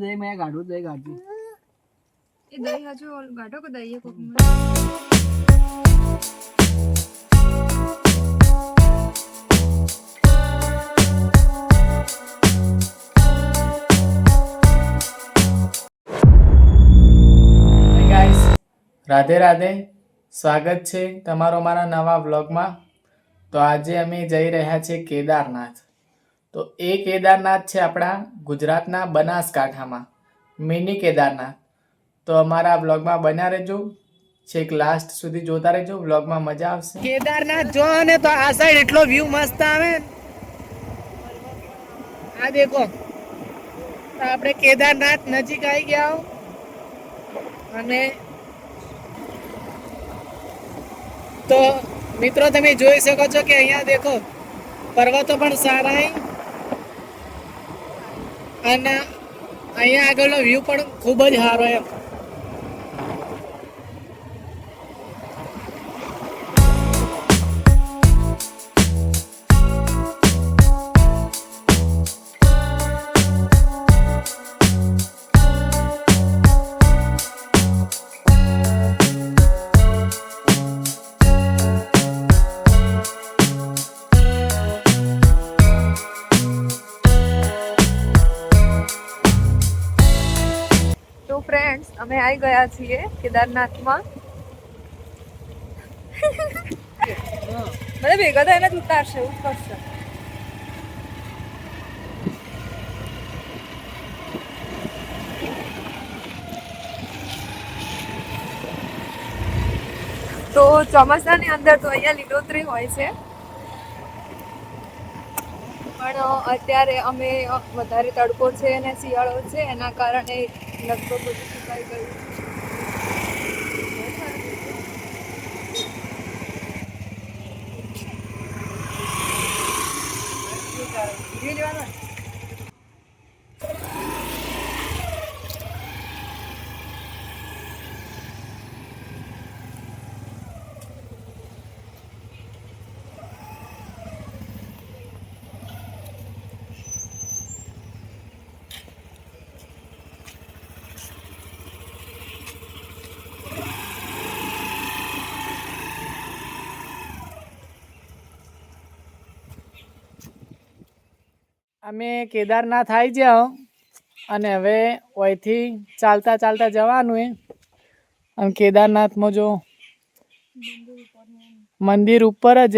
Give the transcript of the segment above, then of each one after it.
દહીં મેં ગાઢું દહીં ગાઢું એ દહીં હજુ ગાઢો કે દહીં ગાઈસ રાધે રાધે. સ્વાગત છે તમારો મારા નવા વ્લોગમાં. તો આજે અમે જઈ રહ્યા છીએ કેદારનાથ. તો એ કેદારનાથ છે આપણા ગુજરાતના બનાસકાંઠામાં, મિની કેદારનાથ. તો અમારા વ્લોગમાં બન્યા રહેજો. છેક લાસ્ટ સુધી જોતા રહેજો. વ્લોગમાં મજા આવશે. કેદારનાથ જો ને તો આ સાઈડ એટલો વ્યૂ મસ્ત આવે. આ દેખો. આપણે કેદારનાથ નજીક આવી ગયા. અને તો મિત્રો, તમે જોઈ શકો છો કે અહીંયા દેખો, પર્વતો પણ સારા. અને અહીંયા આગળનો વ્યૂ પણ ખૂબ જ સારો એમ ગયા છીએ કેદારનાથમાં. મને ભેગા થઈને જ ઉતારશે એવું કરશે તો ચોમાસાની અંદર તો અહીંયા લીલોતરી હોય છે. પણ અત્યારે અમે વધારે તડકો છે અને શિયાળો છે, એના કારણે લગભગ બધું સુકાઈ ગયું અમે કેદારનાથ આવી જાઓ અને હવે અહીંથી ચાલતા ચાલતા જવાનું અને કેદારનાથમાં જો મંદિર ઉપર જ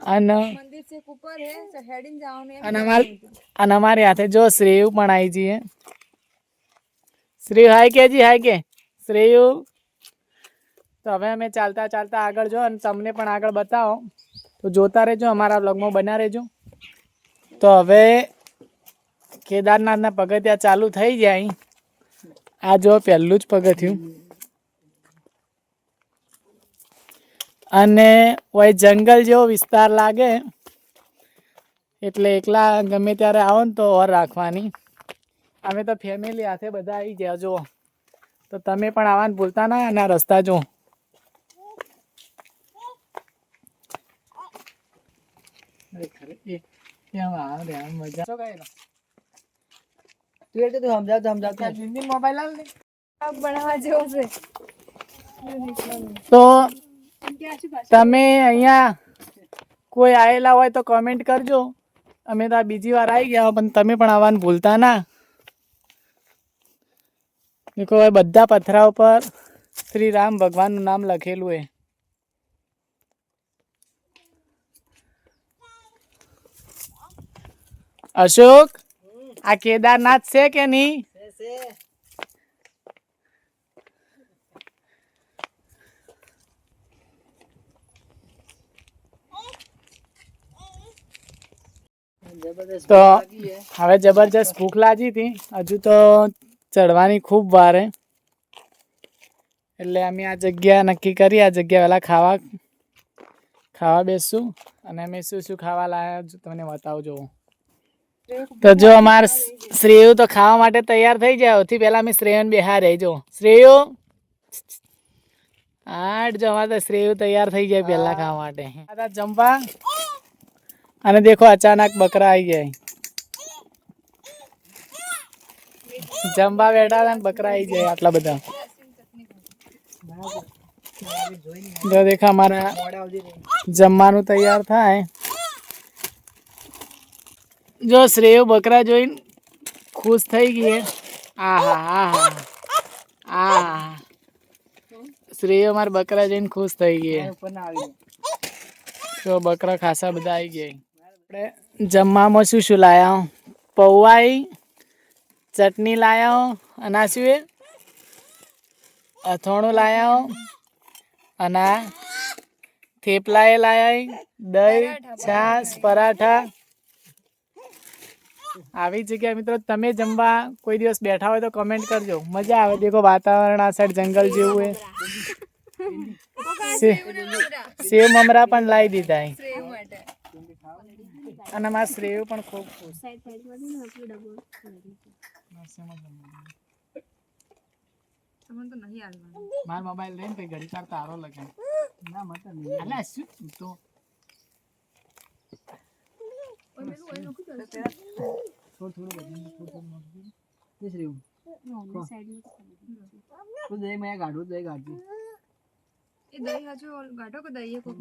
અને અને અમારી હાથે જો શ્રેયુ પણ આવી જઈએ શ્રેયુ હાય કેજી હાય કે? શ્રેયુ. તો હવે અમે ચાલતા ચાલતા આગળ જો અને તમને પણ આગળ બતાવો. તો જોતા રહેજો અમારા બ્લોગમાં બના રહેજો. તો હવે કેદારનાથના પગથિયા ચાલુ થઈ જાય. આ જો પહેલું જ પગથિયું. અને ઓય જંગલ જેવો વિસ્તાર લાગે, એટલે એકલા ગમે ત્યારે આવો ને તો ઓર રાખવાની. અમે તો ફેમિલી હાથે બધા આવી ગયા, જુઓ. તો તમે પણ આવવાનું ભૂલતા ના અને રસ્તા જુઓ. ખરેખર આવે મજા? તું એટલે તું સમજાવ તો સમજાવ ત્યાં જિંદગી મોબાઈલ આલ ને. બનાવવા જેવો છે. તો તમે અહીંયા કોઈ આવેલા હોય તો કોમેન્ટ કરજો. અમે તો આ બીજી વાર આવી ગયા પણ તમે પણ આવવાનું ભૂલતા ના. દેખો બધા પથરા ઉપર શ્રી રામ ભગવાનનું નામ લખેલું છે અશોક, આ કેદારનાથ છે કે નહીં? તો હવે જબરજસ્ત ભૂખ લાગી હતી. હજુ તો ચડવાની ખૂબ વાર એટલે અમે આ જગ્યા નક્કી કરી, આ જગ્યા પહેલાં ખાવા ખાવા બેસશું અને અમે શું શું ખાવા લાયા તમને બતાવજો તો જો અમાર શ્રેયુ તો ખાવા માટે તૈયાર થઈ જાય. સૌથી પહેલાં અમે શ્રેયન બિહાર રહી જો શ્રેયુ? આઠ જવા તો શ્રેયુ તૈયાર થઈ જાય પહેલા ખાવા માટે. જમવા. અને દેખો અચાનક બકરા આવી જાય. જમવા બેઠા હતા બકરા આવી જાય આટલા બધા. જો દેખા અમારા જમવાનું તૈયાર થાય. જો શ્રેય બકરા જોઈને ખુશ થઈ ગઈ. આહા આહા. શ્રેય અમારા બકરા જોઈને ખુશ થઈ ગઈ. તો બકરા ખાસા બધા આવી ગયા આપણે જમવામાં શું શું લાયા પૌવાઈ, ચટણી લાયા અને આ શું અથોણું લાયા અને થેપલાએ થેપલા એ લાયા દહીં, છાશ, પરાઠા આવી જગ્યાએ મિત્રો તમે જમવા કોઈ દિવસ બેઠા હોય તો કમેન્ટ કરજો. મજા આવે. દેખો વાતાવરણ આ સાઈડ જંગલ જેવું છે સેવ મમરા પણ લાવી દીધા અને મારા શ્રેય પણ ખૂબ ખુશ તમને તો નહીં હાલવાનું. મારો મોબાઈલ લઈને ઘડી વાર તારો લગે ના મતલબ નહીં. શું તું તો થોડું થોડું બધું થોડું થોડું નાખજો. જય શ્રી રામ. તું દહીં મેં ગાઢું કે દહીં કોક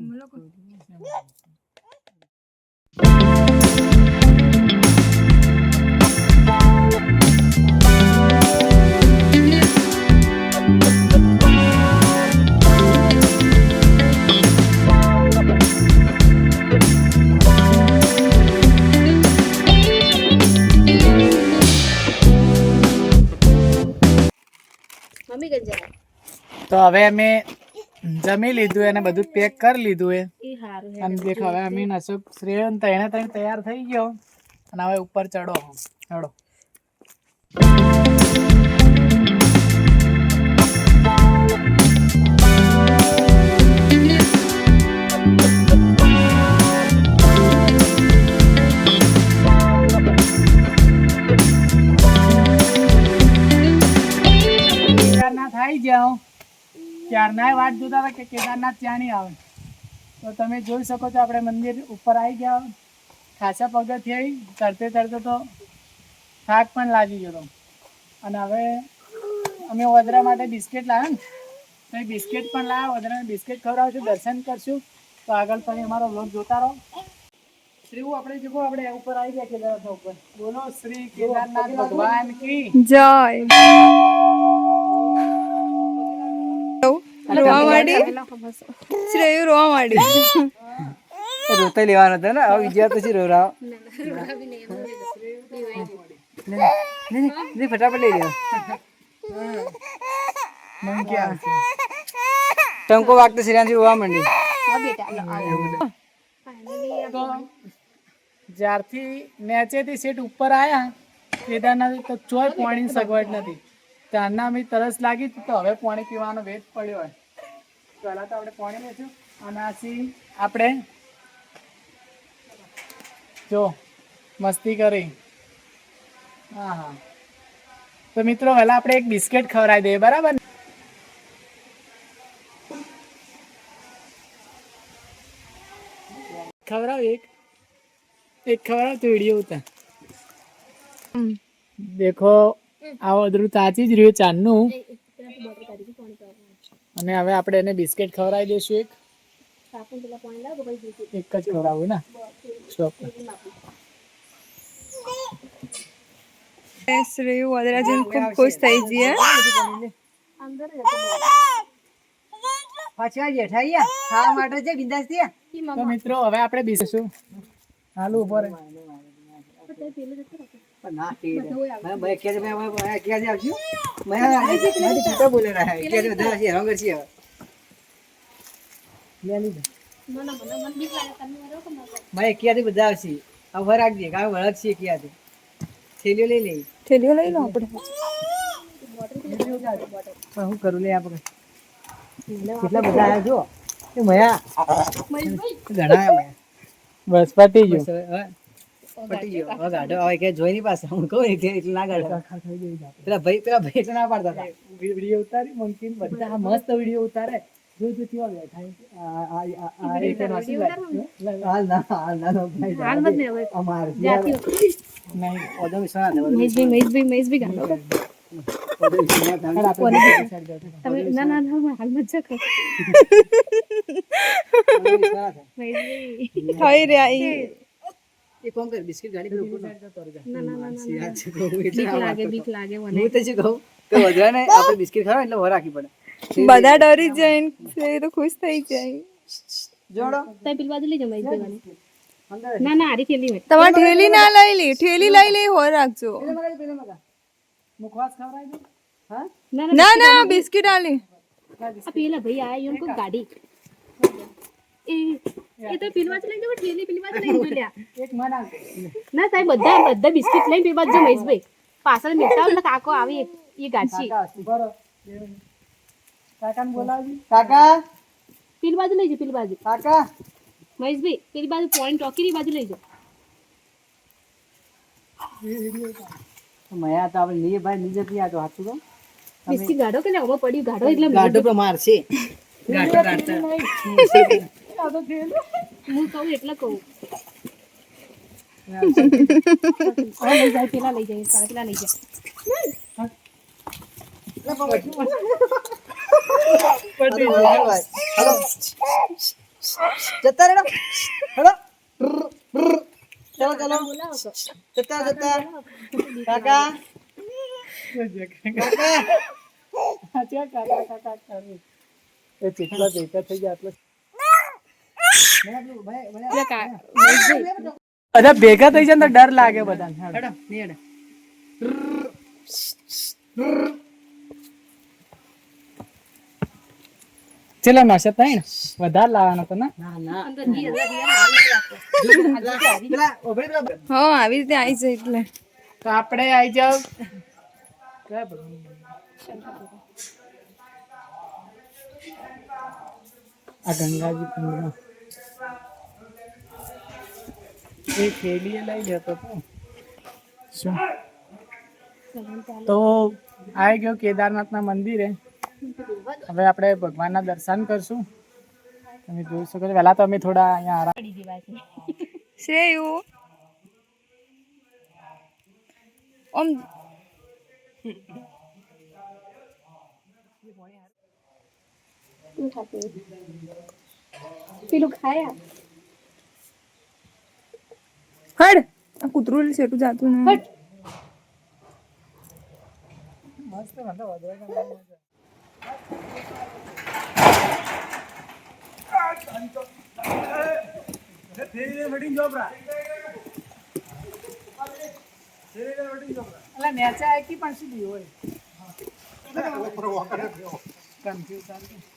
તો હવે અમે જમી લીધું અને બધું પેક કરી લીધું એ. અને દેખો હવે અમે અશોક શ્રેય એને તૈયાર થઈ ગયો. અને હવે ઉપર ચડો. ચડો. ક્યારના વાત જોતા હતા કે કેદારનાથ ત્યાં નહીં આવે. તો તમે જોઈ શકો છો આપણે મંદિર ઉપર આવી ગયા ખાસા પગથિયે તરતે તરતે તો થાક પણ લાગી ગયો અને હવે અમે વદરા માટે બિસ્કિટ લાવ્યા ને, તો એ બિસ્કિટ પણ લાવ્યા વદરાને બિસ્કિટ ખવડાવશું, દર્શન કરશું. તો આગળ તમે અમારો વ્લોગ જોતા રહો. શ્રી આપણે જો આપણે ઉપર આવી ગયા કેદારનાથ ઉપર. બોલો શ્રી કેદારનાથ ભગવાન કી. જય. રોવા માંડી? શ્રેયુ રોવા માંડી? રોતા લેવાના હતા ને? હવે વિજયા પછી રોરાવ નહીં ફટાફટ લઈ છે ટંકો વાગતો શ્રીરામજી રોવા માંડી. તો જ્યારથી મેચેથી સીટ ઉપર આવ્યા કેદારનાથ તો ચોય પાણીની સગવડ નથી. ત્યારના અમે તરસ લાગી તો હવે પાણી પીવાનો વેત પડ્યો હોય. પહેલાં તો આપણે પાણી લઈશું અને આથી આપણે જો મસ્તી કરી હા હા તો મિત્રો પહેલાં આપણે એક બિસ્કિટ ખવડાવી દઈએ બરાબર? ખવડાવ એક એક ખવડાવ તો વીડિયો ઉતાર દેખો આ અદરું તાચી જ રહ્યું ચાંદનું અને હવે આપણે એને બિસ્કિટ ખવડાવી દઈશું એક. એક જ ખવડાવું ને? સ્ટોપ શ્રેયુ વદરા ખૂબ ખુશ થઈ પાછા જેઠા ખાવા માટે છે બિંદાસ તો મિત્રો હવે આપણે બીસું હાલું ના કે કે કે કે બધા છે ભાઈ ક્યાંથી આવશે? આ ઊભા રાખજે કારણ વળગ છે ક્યાંથી થેલીઓ લઈ લઈ થેલીઓ લઈ લો આપણે. પણ હું કરું લે આપણે. કેટલા બધા આવ્યા જો એ મયા. ઘણા આવ્યા મયા. બસ પતી ગયું. પટી ગયો. હવે હવે કે જોઈ નહીં પાસે હું કહું ને એટલે ના પેલા ભાઈ પેલા ભાઈ એટલે ના પાડતા હતા. વીડિયો ઉતારી મંકીન બધા મસ્ત વીડિયો ઉતારે. જો જો કેવા બેઠા આ આ આ આ એક નાસી હાલ ના હાલ ના હાલ મત ને હવે. અમાર જાતી નહીં. તમે ના ના ના હાલ મત જકો રહ્યા ઈ. એ કોણ કરે બિસ્કિટ ગાડી પર ઉપર ના ના ના ના છે કહું એટલે બીક લાગે બીક લાગે હું તો શું કહું? કે વધારે ને આપણે બિસ્કિટ ખાવા એટલે વર રાખવી પડે. બધા ડરી જાય ને એ તો ખુશ થઈ જાય. જોડો. તમે પેલી બાજુ લઈ જમાઈ દેવાની ના ના આરી થેલી હોય. તમારે ઠેલી ના લઈ લે ઠેલી લઈ લે હો રાખજો. પેલે મગા પેલે મગા. મુખવાસ ખવરાઈ દે હા? ના ના બિસ્કિટ આલી. આ પેલા ભાઈ આયા એમ કો ગાડી? એ એ તો પેલી બાજુ લઈ જાઓ ઠેલી પેલી બાજુ લઈ બોલ્યા એક મન આલ ના સાહેબ બધા બધા બિસ્કિટ લઈને પેલી બાજુ મહેશભાઈ. પાછળ મેટા એટલે કાકો આવી એ ગાડી કાકા હસતી બરો કાકાને બોલાવજી. કાકા? પેલી બાજુ લઈ જાઓ પેલી બાજુ. કાકા? મહેશભાઈ પેલી બાજુ પોઈન્ટ ચોકીની બાજુ લઈ જાઓ મયા તો આપણે નીએ ભાઈ નીજે થી આ હાથું તો બિસ્કિટ ગાડો કે આમાં પડ્યું ગાડો એટલે ગાડો પર મારશે. ગાડો ગાડતા હું કહું એટલે કહું. હવે લઈ જાય પેલા લઈ જાય તારા પેલા લઈ જાય. હેલો. જતા રેડો હેલો. ચલો ચલો. જતા જતા. કાકા. કાકા. એ ચીકલા ભેગા થઈ ગયા એટલે બધા ભેગા થઈ જાય ડર લાગે બધા હેડો. ની હેડો. ચલો વધારે લાવવાનો તો ના. હા આવી રીતે આવી જાય એટલે. તો આપણે આવી જાવ આ ગંગાજી કુંડમાં. એ થેલી લઈ જતો તો શું? તો આવી ગયો કેદારનાથના મંદિરે. હવે આપણે ભગવાનના દર્શન કરશું. તમે જોઈ શકો છો. પહેલા તો અમે થોડા અહીંયા આરામ શ્રેયુ. ઓમ પેલું ખાયા? હડ. આ કૂતરું સેટું જાતું ને હટ અલા નેચે આકી પણ સીધી હોય? કન્ફ્યુઝ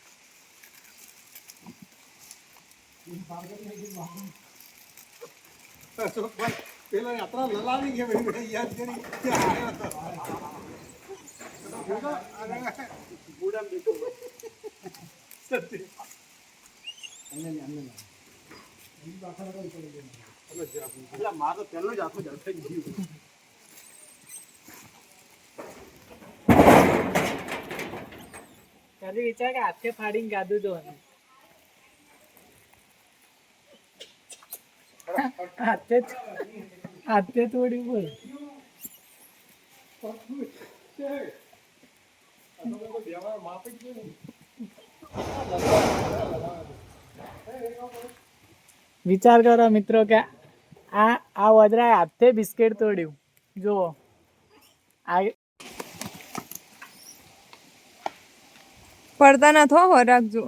ત્યારે વિચાર કે હાથે ફાડીને ગાધું તો હાથે હાથે તોડ્યું બોલ વિચાર કરો મિત્રો કે આ આ વજરાએ હાથે બિસ્કિટ તોડ્યું. જુઓ. આ પડતા ના થો રાખજો.